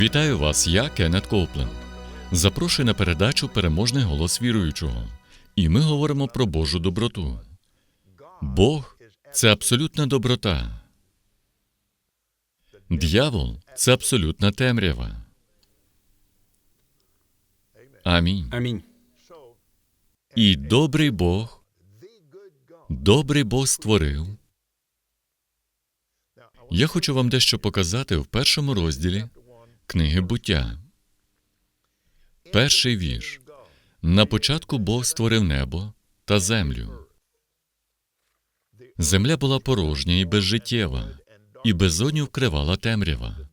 Вітаю вас, я Кеннет Коупленд. Запрошую на передачу Переможний голос віруючого. І ми говоримо про Божу доброту. Бог це абсолютна доброта. Д'явол це абсолютна темрява. Амінь. Амінь. І добрий Бог, добрий Бог створив. Я хочу вам дещо показати в першому розділі книги буття. Перший вірш. На початку Бог створив небо та землю. Земля була порожня і безжиттєва, і безодню вкривала темрява,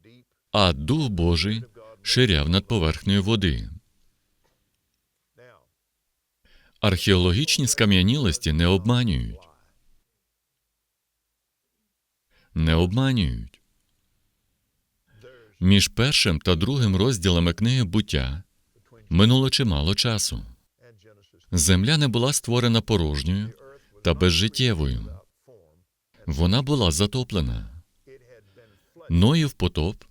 а Дух Божий ширяв над поверхнею води. Археологічні скам'янілості не обманюють. Не обманюють. Між першим та другим розділами книги буття минуло чимало часу. Земля не була створена порожньою та безжиттєвою. Вона була затоплена. Ноїв потоп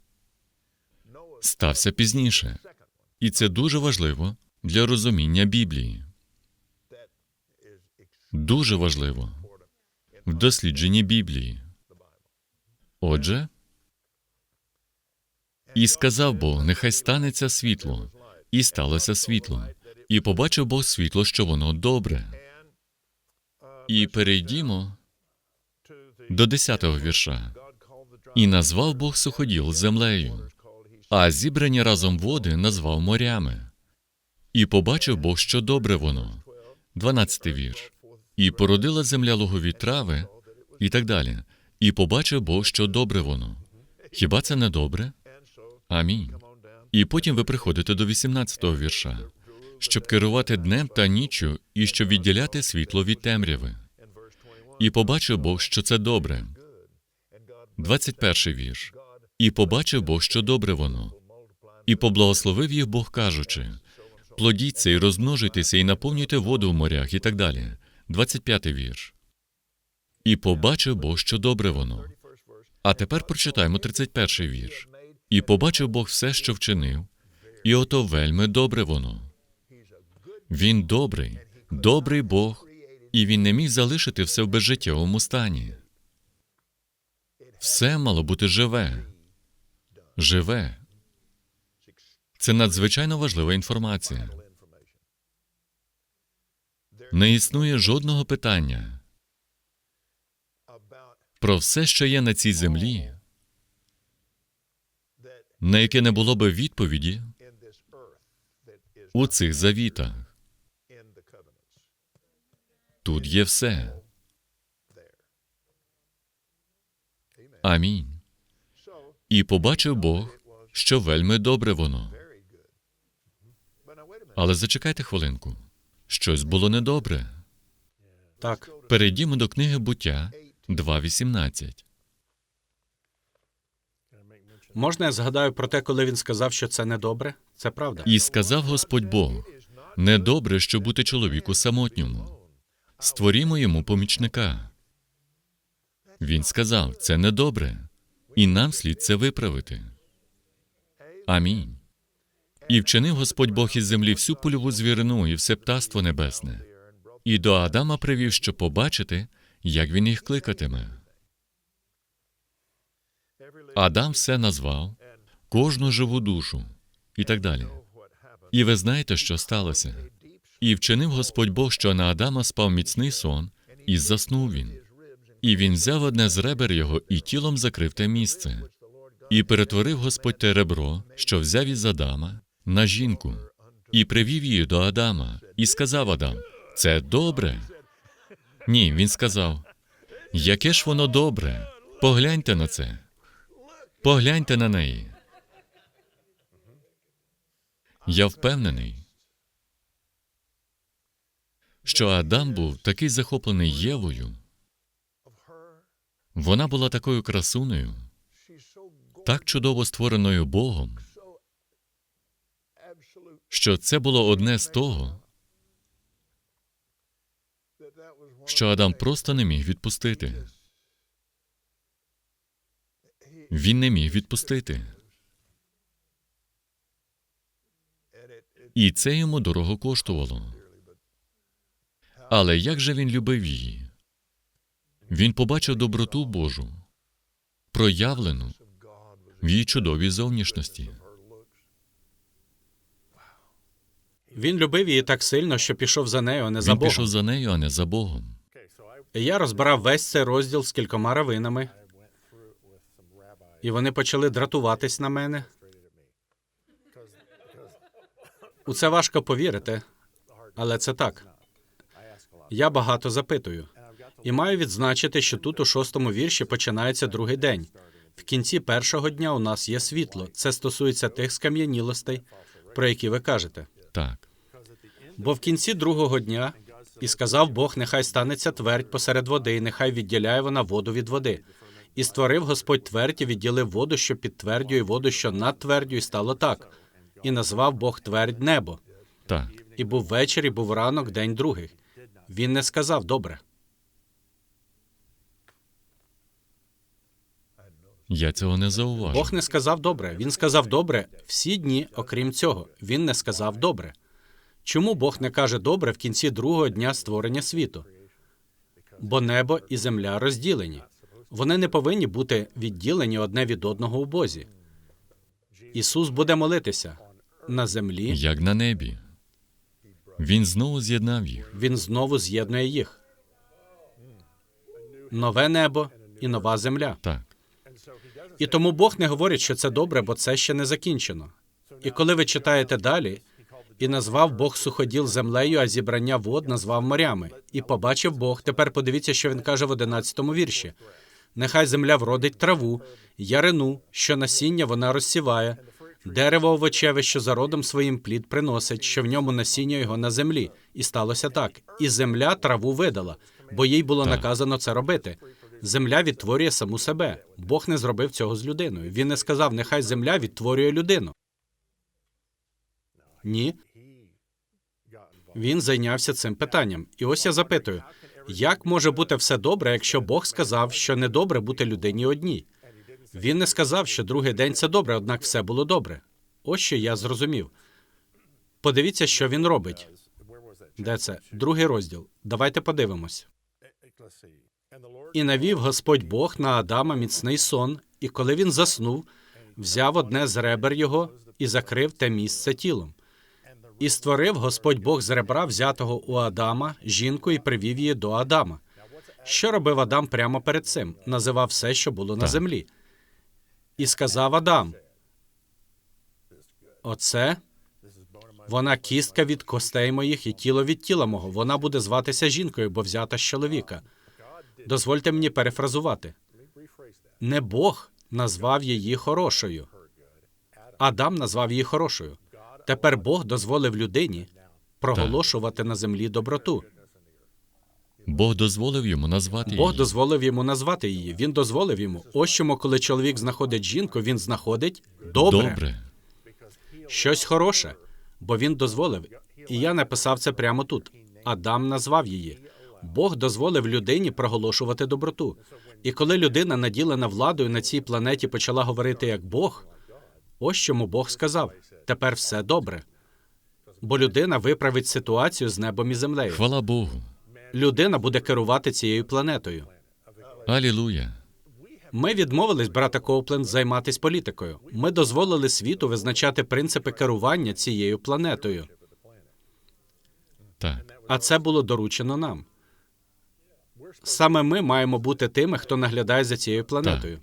стався пізніше. І це дуже важливо для розуміння Біблії. Дуже важливо в дослідженні Біблії. Отже, і сказав Бог, нехай станеться світло, і сталося світло, і побачив Бог світло, що воно добре. І перейдімо до 10-го вірша. І назвав Бог суходіл землею, а зібрані разом води назвав морями. І побачив Бог, що добре воно. 12-й вірш. І породила земля лугові трави, і так далі. І побачив Бог, що добре воно. Хіба це не добре? Амінь. І потім ви приходите до 18-го вірша, щоб керувати днем та ніччю, і щоб відділяти світло від темряви. І побачив Бог, що це добре. 21-й вірш. І побачив Бог, що добре воно. І поблагословив їх Бог, кажучи: плодіться і розмножуйтеся, і наповнюйте воду в морях, і так далі. 25-й вірш. І побачив Бог, що добре воно. А тепер прочитаємо 31-й вірш. І побачив Бог все, що вчинив, і ото вельми добре воно. Він добрий, добрий Бог, і він не міг залишити все в безжиттєвому стані. Все мало бути живе. Живе. Це надзвичайно важлива інформація. Не існує жодного питання про все, що є на цій землі, на яке не було би відповіді у цих завітах. Тут є все. Амінь. І побачив Бог, що вельми добре воно. Але зачекайте хвилинку. Щось було недобре. Так, Перейдімо до книги буття 2.18. можна я згадаю про те, коли він сказав, що це недобре? Це правда. І сказав Господь Бог: недобре, що бути чоловіку самотньому. Створімо йому помічника. Він сказав, це недобре, і нам слід це виправити. Амінь. І вчинив Господь Бог із землі всю польову звірину і все птаство небесне. І до Адама привів, щоб побачити, як він їх кликатиме. Адам все назвав, кожну живу душу і так далі. І ви знаєте, що сталося. І вчинив Господь Бог, що на Адама спав міцний сон, і заснув він. І він взяв одне з ребер його і тілом закрив те місце. І перетворив Господь те ребро, що взяв із Адама, на жінку, і привів її до Адама, і сказав Адам: Це добре. Ні, він сказав: Яке ж воно добре? Погляньте на це. Погляньте на неї. Я впевнений, що Адам був такий захоплений Євою. Вона була такою красунею, так чудово створеною Богом, що це було одне з того, що Адам просто не міг відпустити. Він не міг відпустити. І це йому дорого коштувало. Але як же він любив її? Він побачив доброту Божу, проявлену в її чудовій зовнішності. Він любив її так сильно, що пішов за нею, а не за Він Богом. пішов за нею, а не за Богом. Я розбирав весь цей розділ з кількома равинами, і вони почали дратуватись на мене. У це важко повірити, але це так. Я багато запитую. І маю відзначити, що тут у шостому вірші починається другий день. В кінці першого дня у нас є світло. Це стосується тих скам'янілостей, про які ви кажете. Так, Бо в кінці другого дня і сказав Бог: нехай станеться твердь посеред води, і нехай відділяє вона воду від води. І створив Господь твердь і відділив воду, що під твердю, і воду, що над твердю, і стало так. І назвав Бог твердь небо. так. І був вечір, і був ранок, день другий. Він не сказав добре. Я цього не зауважив. Бог не сказав добре. Він сказав добре всі дні, окрім цього. Він не сказав добре. Чому Бог не каже добре в кінці другого дня створення світу? Бо небо і земля розділені. Вони не повинні бути відділені одне від одного у Бозі. Ісус буде молитися на землі. Як на небі. Він знову з'єднав їх. Він знову з'єднує їх. Нове небо і нова земля. Так, І тому Бог не говорить, що це добре, бо це ще не закінчено. І коли ви читаєте далі, і назвав Бог суходіл землею, а зібрання вод назвав морями. І побачив Бог. Тепер подивіться, що він каже в одинадцятому вірші: нехай земля вродить траву, ярину, що насіння вона розсіває, дерево овочеве, що за родом своїм плід приносить, що в ньому насіння його на землі. І сталося так. І земля траву видала, бо їй було Так. наказано це робити. Земля відтворює саму себе. Бог не зробив цього з людиною. Він не сказав, нехай земля відтворює людину. Ні. Він зайнявся цим питанням. І ось я запитую: як може бути все добре, якщо Бог сказав, що не добре бути людині одній? Він не сказав, що другий день це добре, однак все було добре. Ось що я зрозумів. Подивіться, що він робить. Де це? Другий розділ. Давайте подивимось. І навів Господь Бог на Адама міцний сон, і коли він заснув, взяв одне з ребер його і закрив те місце тілом. І створив Господь Бог з ребра, взятого у Адама, жінку, і привів її до Адама. Що робив Адам прямо перед цим? Називав все, що було на Так. землі. І сказав Адам: Оце вона кістка від костей моїх і тіло від тіла мого. Вона буде зватися жінкою, бо взята з чоловіка. Дозвольте мені перефразувати. Не Бог назвав її хорошою. Адам назвав її хорошою. Тепер Бог дозволив людині проголошувати на землі доброту. Бог дозволив йому назвати Бог дозволив йому назвати її. Він дозволив йому. Ось чому, коли чоловік знаходить жінку, він знаходить добре, Добре. щось хороше, бо він дозволив. І я написав це прямо тут. Адам назвав її. Бог дозволив людині проголошувати доброту. І коли людина, наділена владою на цій планеті, почала говорити як Бог, ось чому Бог сказав: тепер все добре. Бо людина виправить ситуацію з небом і землею. Хвала Богу. Людина буде керувати цією планетою. Алілуя. Ми відмовились, брата Коупленд, займатися політикою. Ми дозволили світу визначати принципи керування цією планетою. Так. А це було доручено нам. Саме ми маємо бути тими, хто наглядає за цією планетою.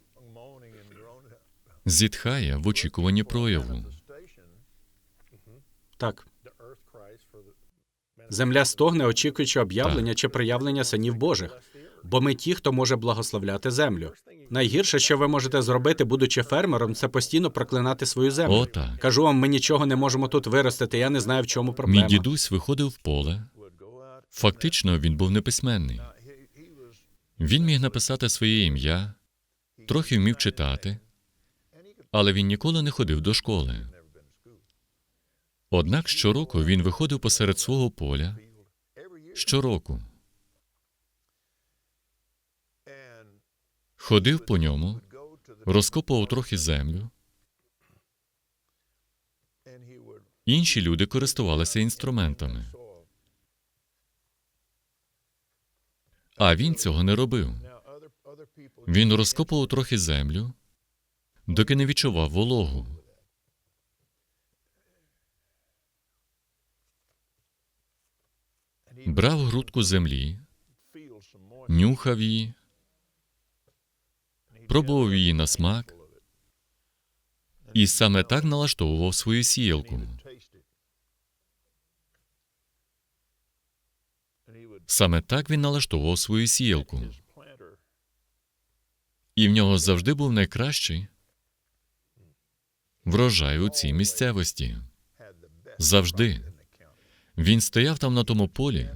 Зітхає в очікуванні прояву. Так. Земля стогне, очікуючи об'явлення чи проявлення синів Божих. Бо ми ті, хто може благословляти землю. Найгірше, що ви можете зробити, будучи фермером, це постійно проклинати свою землю. О, так. Кажу вам, ми нічого не можемо тут виростити. Я не знаю, в чому Мій дідусь виходив в поле. Фактично, він був неписьменний. Він міг написати своє ім'я, трохи вмів читати, але він ніколи не ходив до школи. Однак щороку він виходив посеред свого поля. Щороку ходив по ньому, розкопував трохи землю. Інші люди користувалися інструментами. А він цього не робив. Він розкопував трохи землю, доки не відчував вологу. Брав грудку землі, нюхав її, пробував її на смак і саме так налаштовував свою сіялку. Саме так він налаштовував свою сіялку. І в нього завжди був найкращий врожай у цій місцевості. Завжди. Він стояв там на тому полі,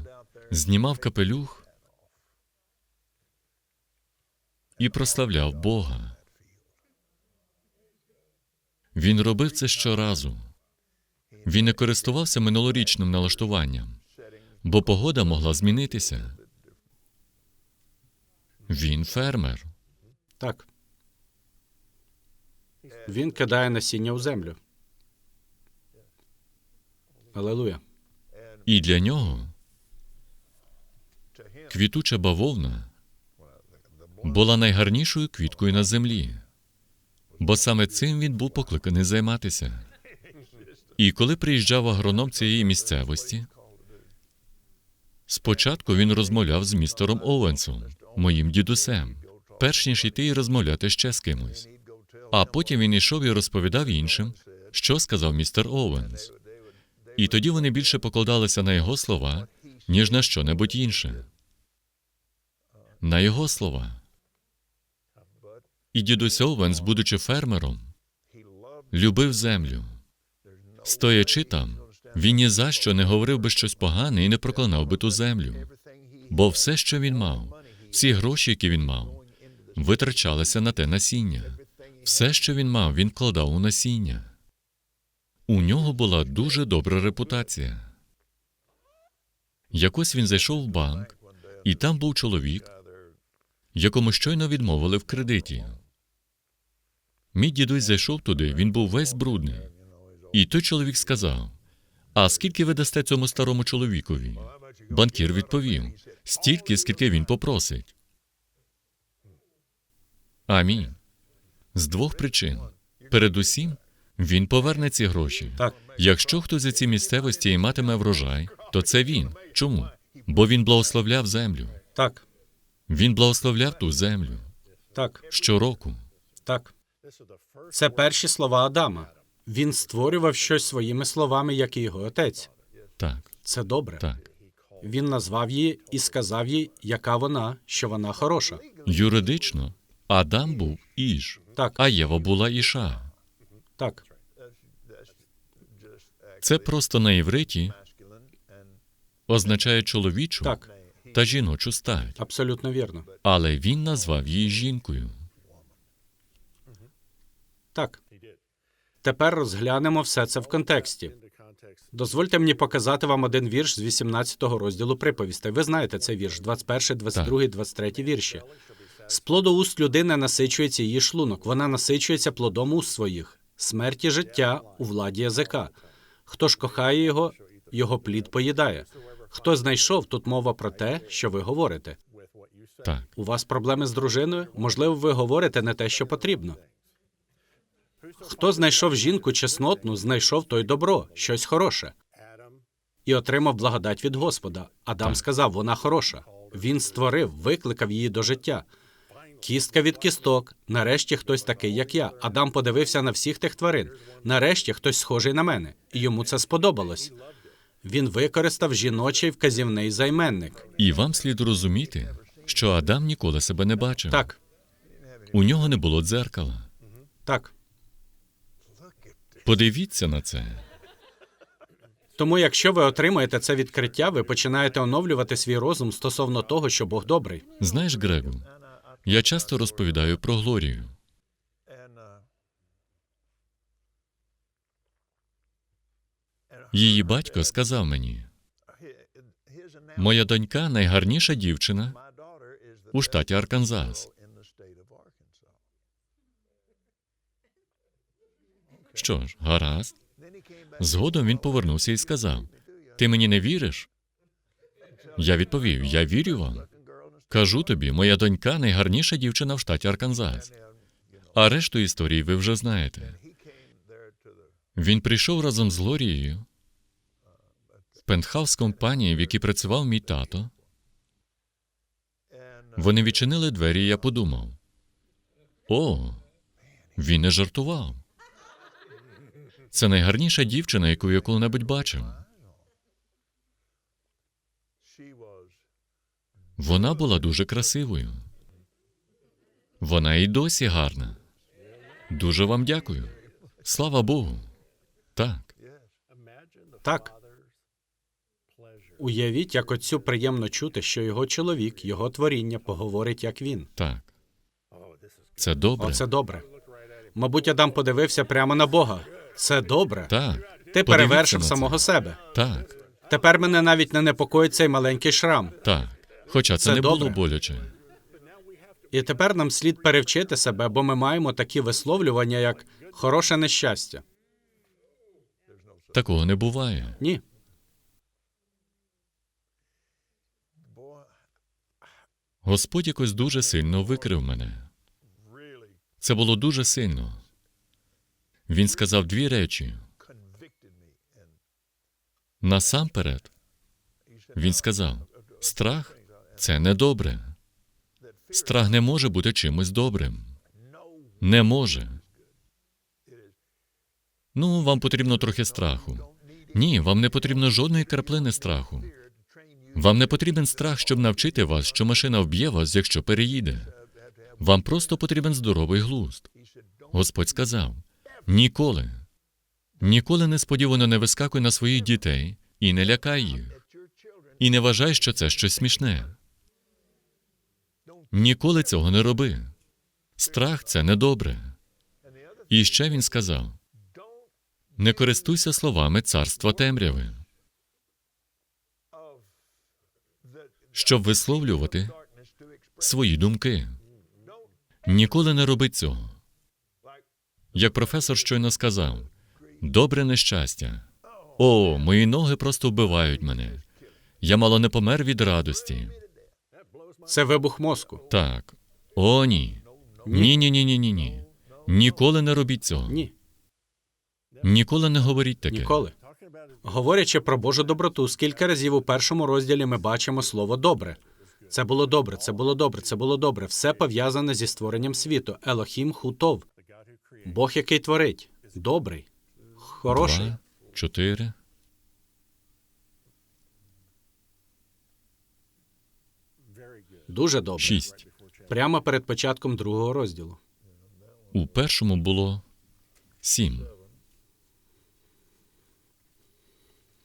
знімав капелюх і прославляв Бога. Він робив це щоразу. Він не користувався минулорічним налаштуванням, бо погода могла змінитися. Він фермер. Так. Він кидає насіння у землю. Алелуя. І для нього квітуча бавовна була найгарнішою квіткою на землі, бо саме цим він був покликаний займатися. І коли приїжджав агроном цієї місцевості, спочатку він розмовляв з містером Оуенсом, моїм дідусем, перш ніж йти і розмовляти ще з кимось. А потім він йшов і розповідав іншим, що сказав містер Оуенс. І тоді вони більше покладалися на його слова, ніж на що-небудь інше. На його слова. І дідусь Оуенс, будучи фермером, любив землю. Стоячи там, він ні за що не говорив би щось погане і не проклинав би ту землю. Бо все, що він мав, всі гроші, які він мав, витрачалися на те насіння. Все, що він мав, він вкладав у насіння. У нього була дуже добра репутація. Якось він зайшов в банк, і там був чоловік, якому щойно відмовили в кредиті. Мій дідусь зайшов туди, він був весь брудний. І той чоловік сказав: А скільки ви дасте цьому старому чоловікові? Банкір відповів: стільки, скільки він попросить. Амінь. З двох причин. Передусім, він поверне ці гроші. Так. Якщо хтось за ці місцевості і матиме врожай, то це він. Чому? Бо він благословляв землю. Так. Він благословляв ту землю Так. щороку. Так. Це перші слова Адама. Він створював щось своїми словами, як і його отець. Так, Це добре. так. Він назвав її і сказав їй, яка вона, що вона хороша. Юридично Адам був Іж, Так, а Єва була Іша. так, Це просто на івриті означає чоловічу так, та жіночу стать. абсолютно вірно. Але він назвав її жінкою. Так. Тепер розглянемо все це в контексті. Дозвольте мені показати вам один вірш з 18 розділу приповістей. Ви знаєте цей вірш, 21, 22, 23 вірші. З плоду уст людини насичується її шлунок. Вона насичується плодом уст своїх. Смерть і життя у владі язика. Хто ж кохає його, його плід поїдає. Хто знайшов, тут мова про те, що ви говорите. Так. У вас проблеми з дружиною? Можливо, ви говорите не те, що потрібно. Хто знайшов жінку чеснотну, знайшов той добро, щось хороше. І отримав благодать від Господа. Адам Так. сказав, вона хороша. Він створив, викликав її до життя. Кістка від кісток. Нарешті хтось такий, як я. Адам подивився на всіх тих тварин. Нарешті хтось схожий на мене, і йому це сподобалось. Він використав жіночий вказівний займенник. І вам слід розуміти, що Адам ніколи себе не бачив. Так, У нього не було дзеркала. так. Подивіться на це. Тому, якщо ви отримаєте це відкриття, ви починаєте оновлювати свій розум стосовно того, що Бог добрий. Знаєш, Грегу, я часто розповідаю про Глорію. Її батько сказав мені: моя донька найгарніша дівчина у штаті Арканзас. Що ж, гаразд. Згодом він повернувся і сказав: Ти мені не віриш? Я відповів: Я вірю вам. Кажу тобі, моя донька найгарніша дівчина в штаті Арканзас. А решту історії ви вже знаєте. Він прийшов разом з Глорією в пентхаус компанії, в якій працював мій тато. Вони відчинили двері, і я подумав: о, він не жартував. Це найгарніша дівчина, яку я коли-небудь бачив. Вона була дуже красивою. Вона і досі гарна. Дуже вам дякую. Слава Богу. Так, Так. Уявіть, як отцю приємно чути, що його чоловік, його творіння поговорить, як він. так. Це добре. Оце добре. Мабуть, Адам подивився прямо на Бога. Це добре. Так. Ти Подивіться перевершив на це. самого себе. Так, Тепер мене навіть не непокоїть цей маленький шрам. так. Хоча це, Це не було боляче. І тепер нам слід перевчити себе, бо ми маємо такі висловлювання, як хороше нещастя. Такого не буває. Ні. Господь якось дуже сильно викрив мене. Це було дуже сильно. Він сказав дві речі. Насамперед, він сказав: страх це недобре. Страх не може бути чимось добрим. Не може. Ну, вам потрібно трохи страху. Ні, вам не потрібно жодної краплини страху. Вам не потрібен страх, щоб навчити вас, що машина вб'є вас, якщо переїде. Вам просто потрібен здоровий глузд. Господь сказав: ніколи, ніколи несподівано не вискакуй на своїх дітей і не лякай їх. І не вважай, що це щось смішне. Ніколи цього не роби. Страх це недобре. І ще він сказав: не користуйся словами царства темряви, щоб висловлювати свої думки. Ніколи не роби цього. Як професор щойно сказав, добре нещастя. О, мої ноги просто вбивають мене. Я мало не помер від радості. Це вибух мозку. Так. О, ні. Ні, ні, ні, ні, ні, ні. Ніколи не робіть цього. Ні, Ніколи не говоріть таке. ніколи. Говорячи про Божу доброту, скільки разів у першому розділі ми бачимо слово добре. Це було добре, це було добре, це було добре. Все пов'язане зі створенням світу. Елохім хутов. Бог, який творить. Добрий. Хороший. Два, чотири. Дуже добре. Шість. Прямо перед початком другого розділу. У першому було сім.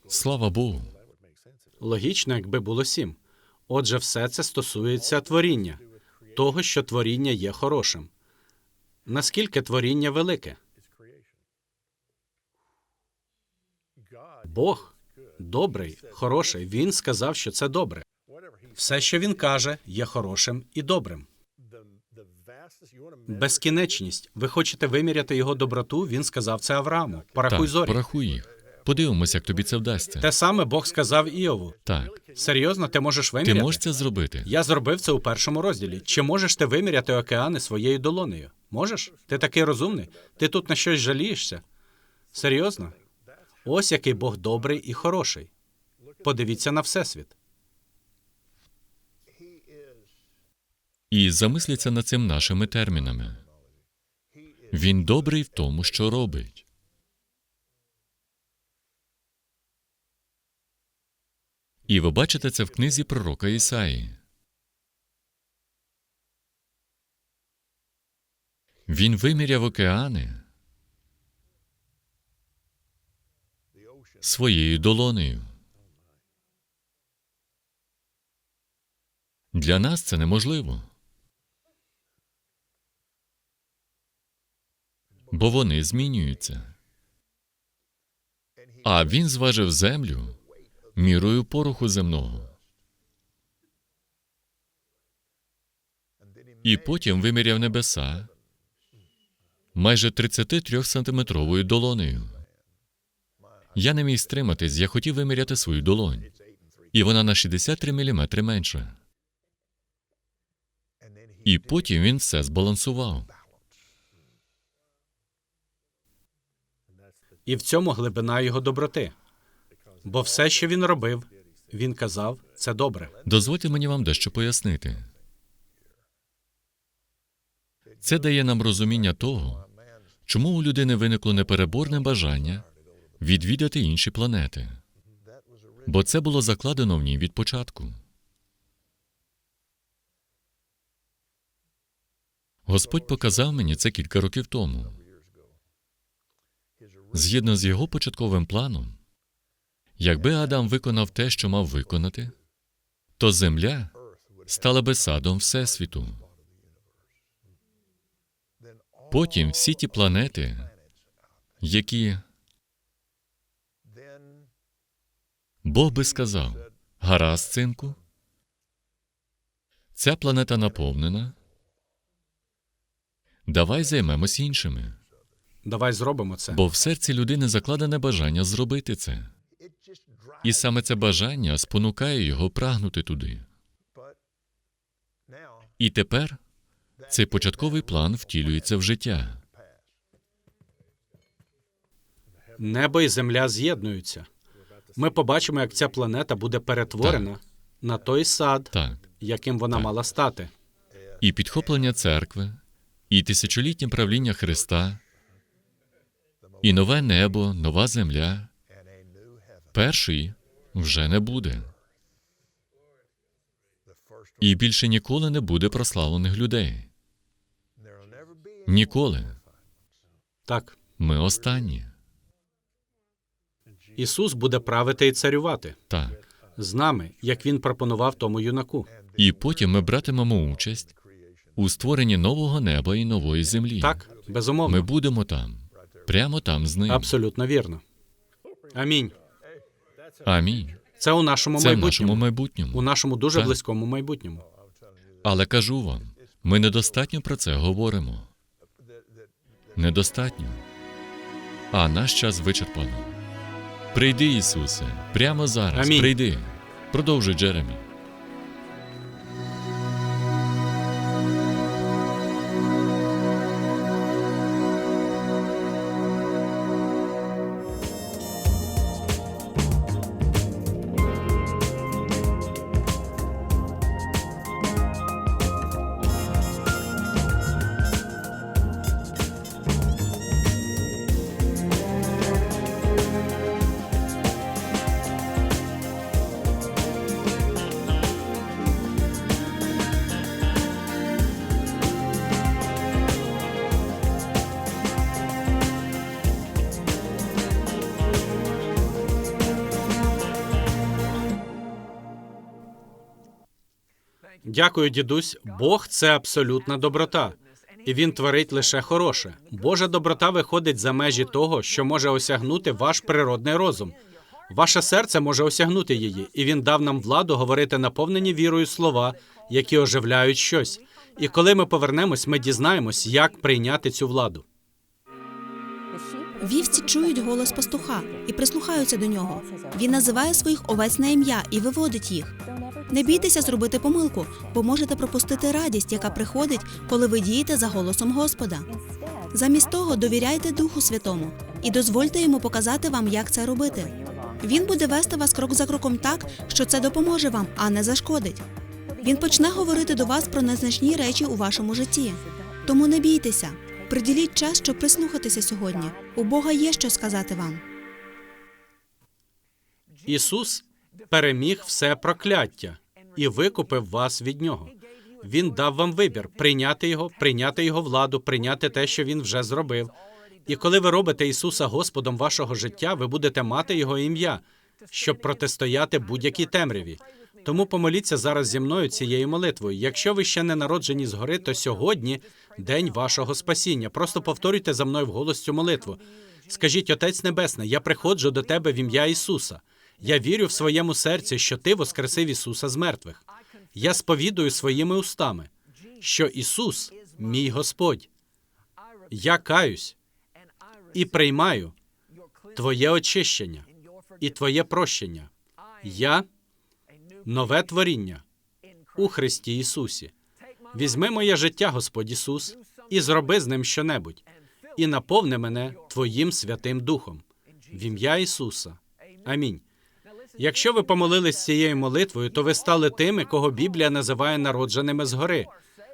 Слава Богу. Логічно, якби було сім. Отже, все це стосується творіння, того, що творіння є хорошим. Наскільки творіння велике? Бог добрий, хороший. Він сказав, що це добре. Все, що він каже, є хорошим і добрим. Безкінечність. Ви хочете виміряти його доброту? Він сказав це Аврааму. Порахуй Так, зорі. порахуй їх. Подивимося, як тобі це вдасться. Те саме Бог сказав Іову. Так, Серйозно, ти можеш виміряти? ти можеш це зробити. Я зробив це у першому розділі. Чи можеш ти виміряти океани своєю долонею? Можеш? Ти такий розумний? Ти тут на щось жалієшся? Серйозно? Ось який Бог добрий і хороший. Подивіться на Всесвіт. І замисліться над цим нашими термінами. Він добрий в тому, що робить. І ви бачите це в книзі пророка Ісаї. Він виміряв океани своєю долонею. Для нас це неможливо. Бо вони змінюються. А він зважив землю мірою пороху земного. І потім виміряв небеса майже 33-сантиметровою долонею. Я не міг стриматись, я хотів виміряти свою долонь. І вона на 63 мм менша. І потім він все збалансував. І в цьому глибина його доброти. Бо все, що він робив, він казав, це добре. Дозвольте мені вам дещо пояснити. Це дає нам розуміння того, чому у людини виникло непереборне бажання відвідати інші планети. Бо це було закладено в ній від початку. Господь показав мені це кілька років тому. Згідно з його початковим планом, якби Адам виконав те, що мав виконати, то земля стала би садом Всесвіту. Потім всі ті планети, які Бог би сказав: гаразд, синку, ця планета наповнена. Давай займемось іншими. Давай зробимо це. Бо в серці людини закладене бажання зробити це. І саме це бажання спонукає його прагнути туди. І тепер цей початковий план втілюється в життя. Небо і земля з'єднуються. Ми побачимо, як ця планета буде перетворена на той сад, Так. яким вона мала стати. І підхоплення церкви, і тисячолітнє правління Христа, і нове небо, нова земля. Перший вже не буде. І більше ніколи не буде прославлених людей. Ніколи. Так, Ми останні. Ісус буде правити і царювати Так. з нами, як він пропонував тому юнаку. І потім ми братимемо участь у створенні нового неба і нової землі. Так, безумовно. Ми будемо там, прямо там з ним. Абсолютно вірно. Амінь. Амінь. Це у нашому Це в майбутньому. нашому майбутньому. У нашому дуже Так. близькому майбутньому. Але кажу вам, ми недостатньо про це говоримо. Недостатньо. А наш час вичерпано. Прийди, Ісусе, прямо зараз. Амінь. Прийди. Продовжуй, Джеремі. Дякую, дідусь. Бог це абсолютна доброта. І він творить лише хороше. Божа доброта виходить за межі того, що може осягнути ваш природний розум. Ваше серце може осягнути її, і він дав нам владу говорити наповнені вірою слова, які оживляють щось. І коли ми повернемось, ми дізнаємось, як прийняти цю владу. Вівці чують голос пастуха і прислухаються до нього. Він називає своїх овець на ім'я і виводить їх. Не бійтеся зробити помилку, бо можете пропустити радість, яка приходить, коли ви дієте за голосом Господа. Замість того довіряйте Духу Святому і дозвольте йому показати вам, як це робити. Він буде вести вас крок за кроком так, що це допоможе вам, а не зашкодить. Він почне говорити до вас про незначні речі у вашому житті. Тому не бійтеся. Приділіть час, щоб прислухатися сьогодні. У Бога є що сказати вам. Ісус переміг все прокляття і викупив вас від нього. Він дав вам вибір прийняти його, прийняти його владу, прийняти те, що він вже зробив. І коли ви робите Ісуса Господом вашого життя, ви будете мати Його ім'я, щоб протистояти будь-якій темряві. Тому помоліться зараз зі мною цією молитвою. Якщо ви ще не народжені згори, то сьогодні день вашого спасіння. Просто повторюйте за мною вголос цю молитву. Скажіть, Отець Небесний, я приходжу до тебе в ім'я Ісуса. Я вірю в своєму серці, що Ти воскресив Ісуса з мертвих. Я сповідую своїми устами, що Ісус мій Господь. Я каюсь і приймаю Твоє очищення і Твоє прощення. Я нове творіння у Христі Ісусі. Візьми моє життя, Господь Ісус, і зроби з ним щонебудь, і наповни мене Твоїм Святим Духом. В ім'я Ісуса. Амінь. Якщо ви помолились цією молитвою, то ви стали тими, кого Біблія називає народженими згори.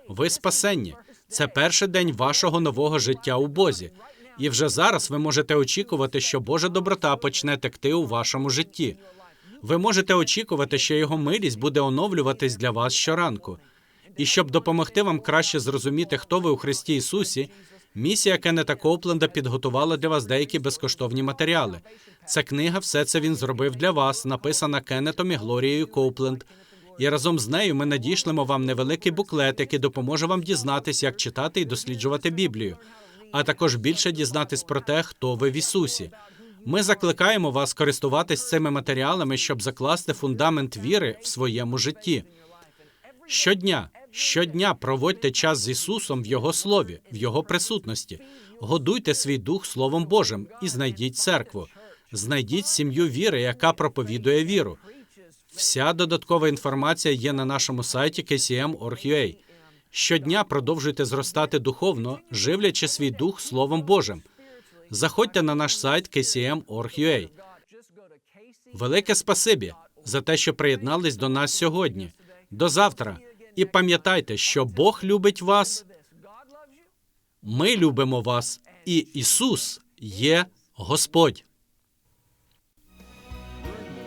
Ви спасенні. Це перший день вашого нового життя у Бозі. І вже зараз ви можете очікувати, що Божа доброта почне текти у вашому житті. Ви можете очікувати, що його милість буде оновлюватись для вас щоранку. І щоб допомогти вам краще зрозуміти, хто ви у Христі Ісусі, місія Кеннета Копленда підготувала для вас деякі безкоштовні матеріали. Ця книга все це він зробив для вас, написана Кеннетом і Глорією Коупленд. І разом з нею ми надішлемо вам невеликий буклет, який допоможе вам дізнатись, як читати і досліджувати Біблію, а також більше дізнатись про те, хто ви в Ісусі. Ми закликаємо вас користуватись цими матеріалами, щоб закласти фундамент віри в своєму житті. Щодня, щодня проводьте час з Ісусом в Його слові, в Його присутності. Годуйте свій дух Словом Божим і знайдіть церкву. Знайдіть сім'ю віри, яка проповідує віру. Вся додаткова інформація є на нашому сайті kcm.org.ua. Щодня продовжуйте зростати духовно, живлячи свій дух Словом Божим. Заходьте на наш сайт kcm.org.ua. Велике спасибі за те, що приєднались до нас сьогодні. До завтра. І пам'ятайте, що Бог любить вас. Ми любимо вас, і Ісус є Господь.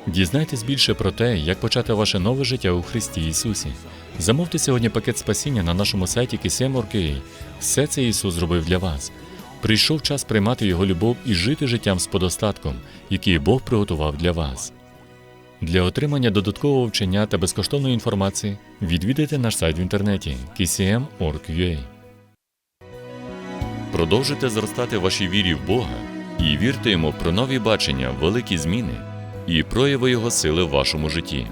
Дізнайтесь більше про те, як почати ваше нове життя у Христі Ісусі. Замовте сьогодні пакет спасіння на нашому сайті KSM.org.ua. Все це Ісус зробив для вас. Прийшов час приймати Його любов і жити життям з подостатком, який Бог приготував для вас. Для отримання додаткового вчення та безкоштовної інформації відвідайте наш сайт в інтернеті kcm.org.ua. Продовжуйте зростати в вашій вірі в Бога і вірте йому про нові бачення, великі зміни і прояви Його сили в вашому житті.